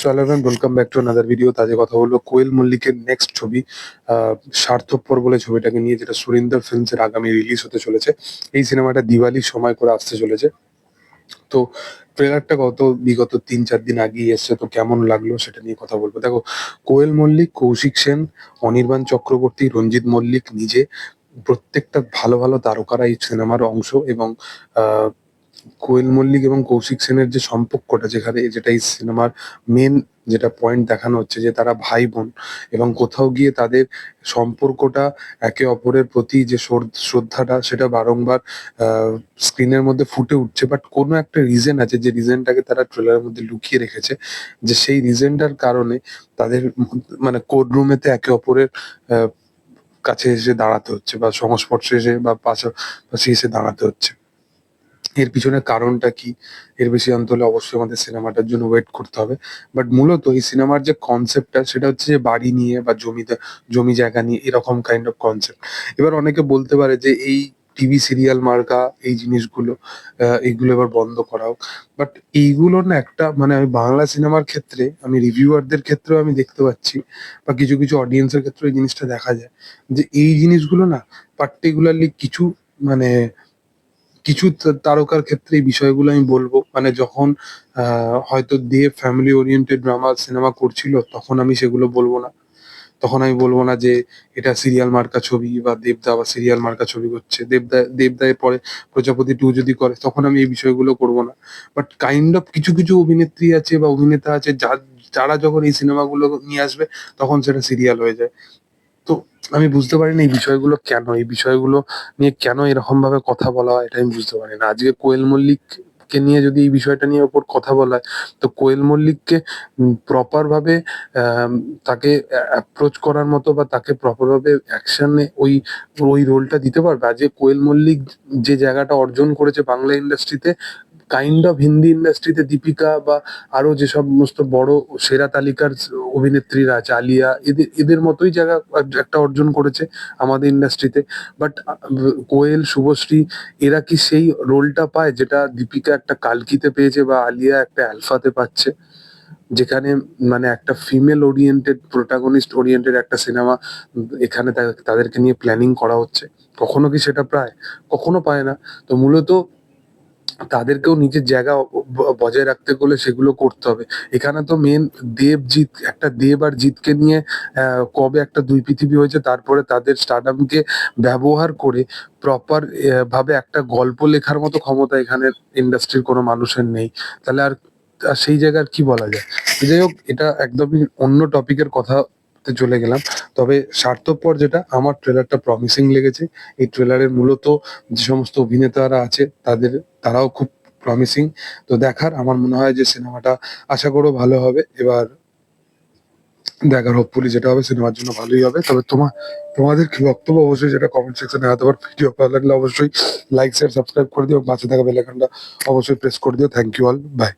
চলো welcome back to another video তাজে কথা বলব কোয়েল মল্লিকের নেক্সট ছবি স্বার্থপর বলে ছবিটাকে নিয়ে যেটা সুরিন্দর ফিল্মস এর আগামী রিলিজ হতে চলেছে। এই সিনেমাটা দিওয়ালির সময় করে আসতে চলেছে। তো ট্রেলারটা গত বিগত তিন চার দিন আগেই এসছে তো কেমন লাগল সেটা নিয়ে কথা বলব। দেখো কোয়েল মল্লিক কৌশিক সেন অনির্বাণ চক্রবর্তী রঞ্জিত মল্লিক নিজে প্রত্যেকটা ভালো ভালো তারকারা এই সিনেমার অংশ এবং আহ, কোয়েল মল্লিক এবং কৌশিক সেনের যে সম্পর্কটা যেখানে যেটা এই সিনেমার মেন যেটা পয়েন্ট দেখানো হচ্ছে যে তারা ভাই বোন এবং কোথাও গিয়ে তাদের সম্পর্কটা একে অপরের প্রতি যে শ্রদ্ধাটা সেটা বারংবার স্ক্রিনের মধ্যে ফুটে উঠছে। বাট কোনো একটা রিজন আছে যে রিজনটাকে তারা ট্রেলারের মধ্যে লুকিয়ে রেখেছে, যে সেই রিজনটার কারণে তাদের মানে কোড রুমেতে একে অপরের কাছে এসে দাঁড়াতে হচ্ছে বা সংস্পর্শে এসে বা পাশাপাশি এসে দাঁড়াতে হচ্ছে। এর পিছনে কারণটা কি? এর বেশি জানতে হলে অবশ্যই আমাদের সিনেমাটার জন্য ওয়েট করতে হবে। বাট মূলত এই সিনেমার যে কনসেপ্টটা সেটা হচ্ছে যে বাড়ি নিয়ে বা জমিতে, জমি জায়গা নিয়ে এরকম কাইন্ড অফ কনসেপ্ট এবার অনেকে বলতে পারে যে এই টিভি সিরিয়াল মার্কা, এই জিনিসগুলো এইগুলো এবার বন্ধ করা হোক। বাট এইগুলো না একটা মানে আমি বাংলা সিনেমার ক্ষেত্রে, আমি রিভিউয়ারদের ক্ষেত্রেও আমি দেখতে পাচ্ছি, বা কিছু কিছু অডিয়েন্সের ক্ষেত্রে এই জিনিসটা দেখা যায়। যে এই জিনিসগুলো না পার্টিকুলারলি কিছু মানে কিছু তারকার ক্ষেত্রে এই বিষয়গুলো আমি বলব। মানে যখন হয়তো Dev family oriented drama cinema করছিল, তখন আমি সেগুলো বলব না। তখন আমি বলব না যে এটা সিরিয়াল মার্কা ছবি বা দেবদা বা সিরিয়াল মার্কা ছবি করছে দেবদা দেবদায়ের পরে প্রজাপতি টু যদি করে, তখন আমি এই বিষয়গুলো করব না। বাট কাইন্ড অফ কিছু কিছু অভিনেত্রী আছে বা অভিনেতা আছে যা- যারা যখন এই সিনেমাগুলো নিয়ে আসবে, তখন সেটা সিরিয়াল হয়ে যায়। তো আমি বুঝতে পারি না এই বিষয়গুলো কেন? এই বিষয়গুলো নিয়ে কেন এরকম ভাবে কথা বলা হয়? এটা আমি বুঝতে পারি না আজকে কোয়েল মল্লিক কে নিয়ে যদি এই বিষয়টা নিয়ে ওপর কথা বলা হয়, তো কোয়েল মল্লিককে প্রপার ভাবে তাকে অ্যাপ্রোচ করার মতো বা তাকে প্রপার ভাবে অ্যাকশনে ওই ওই রোলটা দিতে পারবে? আজকে কোয়েল মল্লিক যে জায়গাটা অর্জন করেছে বাংলা ইন্ডাস্ট্রিতে কাইন্ড অফ হিন্দি ইন্ডাস্ট্রিতে দীপিকা বা আরও যে সমস্ত বড় সেরা তালিকার অভিনেত্রীরা আছে আলিয়া এদের এদের মতোই জায়গা একটা অর্জন করেছে আমাদের ইন্ডাস্ট্রিতে বাট কোয়েল, শুভশ্রী, এরা কি সেই রোলটা পায় যেটা দীপিকা একটা কালকিতে পেয়েছে বা আলিয়া একটা অ্যালফাতে পাচ্ছে? যেখানে মানে একটা ফিমেল ওরিয়েন্টেড প্রোটাগনিস্ট ওরিয়েন্টেড একটা সিনেমা এখানে তাদেরকে নিয়ে প্ল্যানিং করা হচ্ছে। কখনো কি সেটা প্রায়? কখনো পায় না। তো মূলত তাদেরকেও নিজের জায়গা বজায় রাখতে গেলে সেগুলো করতে হবে। এখানে তো মেন দেব জিৎ একটা দেব আর জিতকে নিয়ে কবে একটা দুই পৃথিবী হয়েছে, তারপরে তাদের স্টারডামকে ব্যবহার করে প্রপার ভাবে একটা গল্প লেখার মতো ক্ষমতা এখানে ইন্ডাস্ট্রির কোনো মানুষের নেই। তাহলে আর সেই জায়গার কি বলা যায়? যাই হোক, এটা একদমই অন্য টপিকের কথা চলে গেলাম। তবে স্বার্থপর যেটা, আমার ট্রেলারটা প্রমিসিং লেগেছে। এই ট্রেলারের মূলত যে সমস্ত অভিনেতারা আছে, তাদের, তারাও খুব প্রমিসিং তো দেখার, আমার মনে হয় যে সিনেমাটা আশা করো ভালো হবে। এবার দেখার হোপফুলি যেটা হবে, সিনেমার জন্য ভালোই হবে। তবে তোমার তোমাদের কি বক্তব্য? অবশ্যই যেটা কমেন্ট সেকশনে হতে পারে ভিডিও ভালো লাগলে অবশ্যই লাইক শেয়ার সাবস্ক্রাইব করে দিও। পাশে থাকা বেল অবশ্যই প্রেস করে দিও। Thank you all by